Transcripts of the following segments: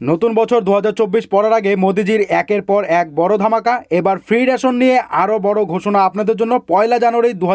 নতুন বছর দু পড়ার আগে মোদিজির একের পর এক বড় ধামাকা। এবার ফ্রি রেশন নিয়ে আরও বড় ঘোষণা আপনাদের জন্য পয়লা জানুয়ারি দু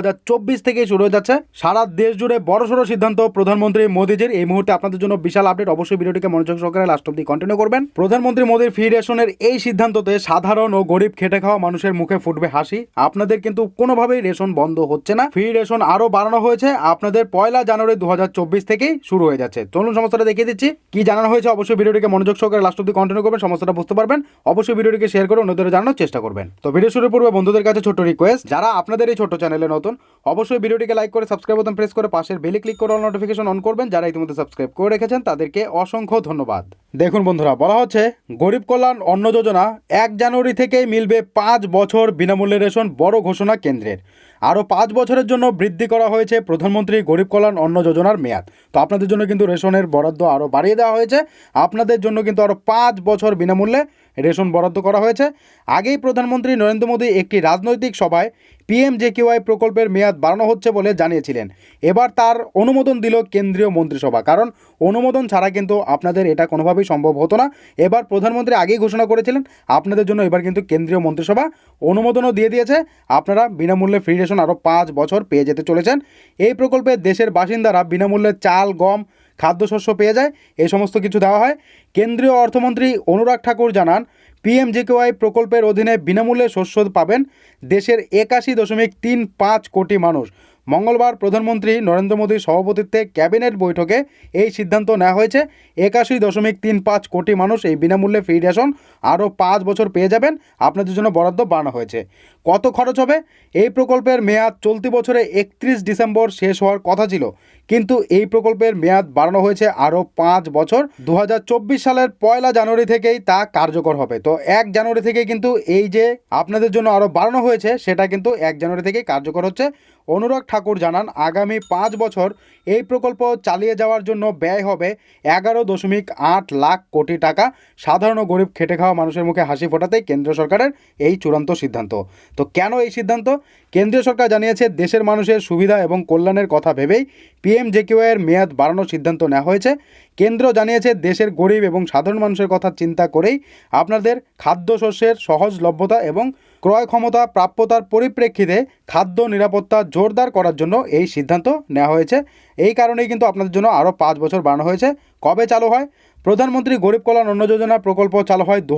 থেকে শুরু হয়ে যাচ্ছে। সারা দেশ জুড়ে বড়সড় সিদ্ধান্ত প্রধানমন্ত্রী মোদিজির। এই মুহূর্তে আপনাদের জন্য বিশাল আপডেট অবশ্যই ভিডিওটিকে মনোযোগ সহকারে লাস্ট অব্দি কন্টিনিউ করবেন। প্রধানমন্ত্রী মোদির ফ্রি রেশনের এই সিদ্ধান্ততে সাধারণ ও গরিব খেটে খাওয়া মানুষের মুখে ফুটবে হাসি। আপনাদের কিন্তু কোনোভাবেই রেশন বন্ধ হচ্ছে না। ফ্রি রেশন আরও বাড়ানো হয়েছে। আপনাদের পয়লা জানুয়ারি দু হাজার চব্বিশ থেকেই শুরু হয়ে যাচ্ছে। চলুন সমস্যাটা দেখিয়ে দিচ্ছি। কি জানানো হয়েছে অবশ্যই ভিডিওটিকে মনোযোগ সহকারে লাস্ট অব্দি কন্টিনিউ করবেন সমস্যাটা বুঝতে পারবেন। অবশ্যই ভিডিওটিকে শেয়ার করে অন্যদের জানানোর চেষ্টা করবেন। তো ভিডিও শুরু পূর্বে বন্ধুদের কাছে ছোট রিকোয়েস্ট যারা আপনাদের এই ছোট চ্যানেলে নতুন, অবশ্যই ভিডিওটিকে লাইক করে সাবস্ক্রাইব বাটন প্রেস করে পাশের বেলে ক্লিক করে অল নোটিফিকেশন অন করবেন। যারা ইতিমধ্যে সাবস্ক্রাইব করে রেখেছেন, তাদেরকে অসংখ্য ধন্যবাদ। দেখুন বন্ধুরা, বলা হচ্ছে গরিব কল্যাণ অন্ন যোজনা এক জানুয়ারি থেকেই মিলবে পাঁচ বছর বিনামূল্যে রেশন বড় ঘোষণা কেন্দ্রের। আরও পাঁচ বছরের জন্য বৃদ্ধি করা হয়েছে প্রধানমন্ত্রী গরিব কল্যাণ অন্ন যোজনার মেয়াদ। তো আপনাদের জন্য কিন্তু রেশনের বরাদ্দ আরও বাড়িয়ে দেওয়া হয়েছে। আপনাদের জন্য কিন্তু আরও পাঁচ বছর বিনামূল্যে রেশন বরাদ্দ করা হয়েছে। আগেই প্রধানমন্ত্রী নরেন্দ্র মোদী একটি রাজনৈতিক সভায় পিএম জেকিওয়াই প্রকল্পের মেয়াদ বাড়ানো হচ্ছে বলে জানিয়েছিলেন। এবার তার অনুমোদন দিল কেন্দ্রীয় মন্ত্রিসভা। কারণ অনুমোদন ছাড়া কিন্তু আপনাদের এটা কোনোভাবেই সম্ভব হতো না। এবার প্রধানমন্ত্রী আগেই ঘোষণা করেছিলেন, আপনাদের জন্য এবার কিন্তু কেন্দ্রীয় মন্ত্রিসভা অনুমোদনও দিয়ে দিয়েছে। আপনারা বিনামূল্যে ফ্রি রেশন আরও পাঁচ বছর পেয়ে যেতে চলেছেন। এই প্রকল্পে দেশের বাসিন্দারা বিনামূল্যে চাল, গম, খাদ্যশস্য পেয়ে যায়। এই সমস্ত কিছু দেওয়া হয়। কেন্দ্রীয় অর্থমন্ত্রী অনুরাগ ঠাকুর জানান পিএমজেকেওয়াই প্রকল্পের অধীনে বিনামূল্যে শস্য পাবেন দেশের একাশি দশমিক তিন পাঁচ কোটি মানুষ। মঙ্গলবার প্রধানমন্ত্রী নরেন্দ্র মোদীর সভাপতিত্বে ক্যাবিনেট বৈঠকে এই সিদ্ধান্ত নেওয়া হয়েছে। একাশি দশমিক তিন পাঁচ কোটি মানুষ এই বিনামূল্যে ফ্রি রেশন আরও পাঁচ বছর পেয়ে যাবেন। আপনাদের জন্য বরাদ্দ বাড়ানো হয়েছে। কত খরচ হবে? এই প্রকল্পের মেয়াদ চলতি বছরে একত্রিশ ডিসেম্বর শেষ হওয়ার কথা ছিল। কিন্তু এই প্রকল্পের মেয়াদ বাড়ানো হয়েছে আরও পাঁচ বছর। দু হাজার চব্বিশ সালের পয়লা জানুয়ারি থেকেই তা কার্যকর হবে। তো এক জানুয়ারি থেকে কিন্তু এই যে আপনাদের জন্য আরও বাড়ানো হয়েছে, সেটা কিন্তু এক জানুয়ারি থেকেই কার্যকর হচ্ছে। অনুরাগ ঠাকুর জানান, আগামী পাঁচ বছর এই প্রকল্প চালিয়ে যাওয়ার জন্য ব্যয় হবে এগারো দশমিক আট লাখ কোটি টাকা। সাধারণ গরিব খেটে খাওয়া মানুষের মুখে হাসি ফোটাতে কেন্দ্র সরকারের এই চূড়ান্ত সিদ্ধান্ত। তো কেন এই সিদ্ধান্ত? কেন্দ্রীয় সরকার জানিয়েছে, দেশের মানুষের সুবিধা এবং কল্যাণের কথা ভেবেই পিএম জেকিওয়ের মেয়াদ বাড়ানোর সিদ্ধান্ত নেওয়া হয়েছে। কেন্দ্র জানিয়েছে, দেশের গরিব এবং সাধারণ মানুষের কথা চিন্তা করেই আপনাদের খাদ্যশস্যের সহজলভ্যতা এবং ক্রয় ক্ষমতা প্রাপ্যতার পরিপ্রেক্ষিতে খাদ্য নিরাপত্তা জোরদার করার জন্য এই সিদ্ধান্ত নেওয়া হয়েছে। এই কারণেই কিন্তু আপনাদের জন্য আরও পাঁচ বছর বাড়ানো হয়েছে। কবে চালু হয়? প্রধানমন্ত্রী গরিব কল্যাণ অন্ন যোজনা প্রকল্প চালু হয় দু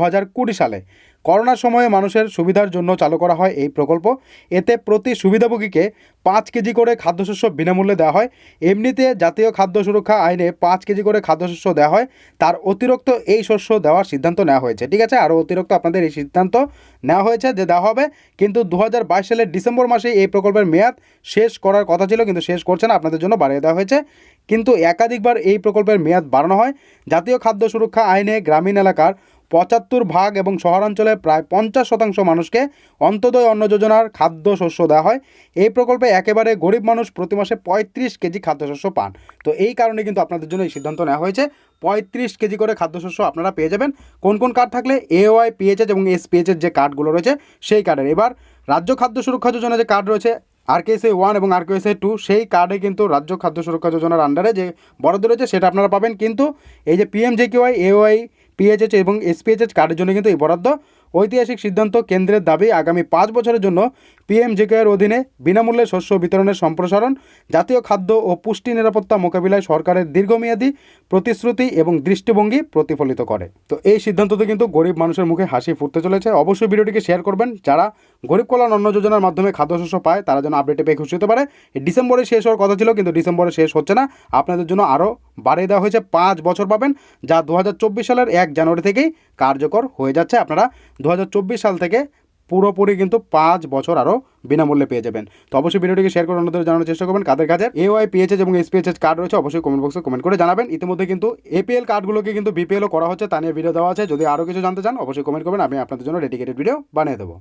সালে। করোনার সময়ে মানুষের সুবিধার জন্য চালু করা হয় এই প্রকল্প। এতে প্রতি সুবিধাভোগীকে পাঁচ কেজি করে খাদ্যশস্য বিনামূল্যে দেওয়া হয়। এমনিতে জাতীয় খাদ্য সুরক্ষা আইনে পাঁচ কেজি করে খাদ্যশস্য দেওয়া হয়। তার অতিরিক্ত এই শস্য দেওয়ার সিদ্ধান্ত নেওয়া হয়েছে। ঠিক আছে? আরও অতিরিক্ত আপনাদের এই সিদ্ধান্ত নেওয়া হয়েছে যে দেওয়া হবে। কিন্তু দু হাজার বাইশ সালের ডিসেম্বর মাসে এই প্রকল্পের মেয়াদ শেষ করার কথা ছিল, কিন্তু শেষ করছে না। আপনাদের জন্য বাড়িয়ে দেওয়া হয়েছে। কিন্তু একাধিকবার এই প্রকল্পের মেয়াদ বাড়ানো হয়। জাতীয় খাদ্য সুরক্ষা আইনে গ্রামীণ এলাকার পঁচাত্তর ভাগ এবং শহরাঞ্চলের প্রায় পঞ্চাশ শতাংশ মানুষকে অন্তদয় অন্ন যোজনার খাদ্য শস্য দেওয়া হয়। এই প্রকল্পে একেবারে গরিব মানুষ প্রতি মাসে পঁয়ত্রিশ কেজি খাদ্যশস্য পান। তো এই কারণে কিন্তু আপনাদের জন্য এই সিদ্ধান্ত নেওয়া হয়েছে, পঁয়ত্রিশ কেজি করে খাদ্যশস্য আপনারা পেয়ে যাবেন। কোন কোন কার্ড থাকলে? এওয়াই পিএইচএস এবং এস এসপিএইচের যে কার্ডগুলো রয়েছে সেই কার্ডের। এবার রাজ্য খাদ্য সুরক্ষা যোজনা যে কার্ড রয়েছে আর আরকেএসএ ওয়ান এবং আর আরকেএসএ টু সেই কার্ডে কিন্তু রাজ্য খাদ্য সুরক্ষা যোজনার আন্ডারে যে বরাদ্দ রয়েছে সেটা আপনারা পাবেন। কিন্তু এই যে পিএম জেকিওয়াই এওয়াই পিএইচএচ এবং এসপিএইচএচ কার্ডের জন্য কিন্তু এই বরাদ্দ ঐতিহাসিক সিদ্ধান্ত কেন্দ্রের দাবি আগামী পাঁচ বছরের জন্য পিএম জেকেআর অধীনে বিনামূল্যে শস্য বিতরণের সম্প্রসারণ, জাতীয় খাদ্য ও পুষ্টি নিরাপত্তা মোকাবিলায় সরকারের দীর্ঘমেয়াদী প্রতিশ্রুতি এবং দৃষ্টিভঙ্গি প্রতিফলিত করে। তো এই সিদ্ধান্ততে কিন্তু গরিব মানুষের মুখে হাসি ফুটতে চলেছে। অবশ্যই ভিডিওটিকে শেয়ার করবেন। যারা গরিব কল্যাণ অন্ন যোজনার মাধ্যমে খাদ্যশস্য পায়, তারা যেন আপডেটে পেয়ে খুশি হতে পারে। ডিসেম্বরে শেষ হওয়ার কথা ছিল, কিন্তু ডিসেম্বরে শেষ হচ্ছে না। আপনাদের জন্য আরও বাড়িয়ে দেওয়া হয়েছে পাঁচ বছর পাবেন, যা দু হাজার চব্বিশ সালের এক জানুয়ারি থেকেই কার্যকর হয়ে যাচ্ছে। আপনারা দু হাজার চব্বিশ সাল থেকে পুরোপুরি কিন্তু পাঁচ বছর আরও বিনামূল্যে পেয়ে যাবেন। তো অবশ্যই ভিডিওটিকে শেয়ার করে অন্যদের জানানোর চেষ্টা করবেন। কাদের কাজের? এওয়াই পিএইচএস এবং এসপিএচএস কার্ড রয়েছে, অবশ্যই কমেন্ট বক্সে কমেন্ট করে জানাবেন। ইতিমধ্যে কিন্তু এপিএল কার্ডগুলোকে কিন্তু বিপিএলও করা হচ্ছে, তা নিয়ে ভিডিও দেওয়া আছে। যদি আরও কিছু জানতে চান, অবশ্যই কমেন্ট করবেন, আমি আপনাদের জন্য ডেডিকেটেড ভিডিও বানিয়ে দেবো।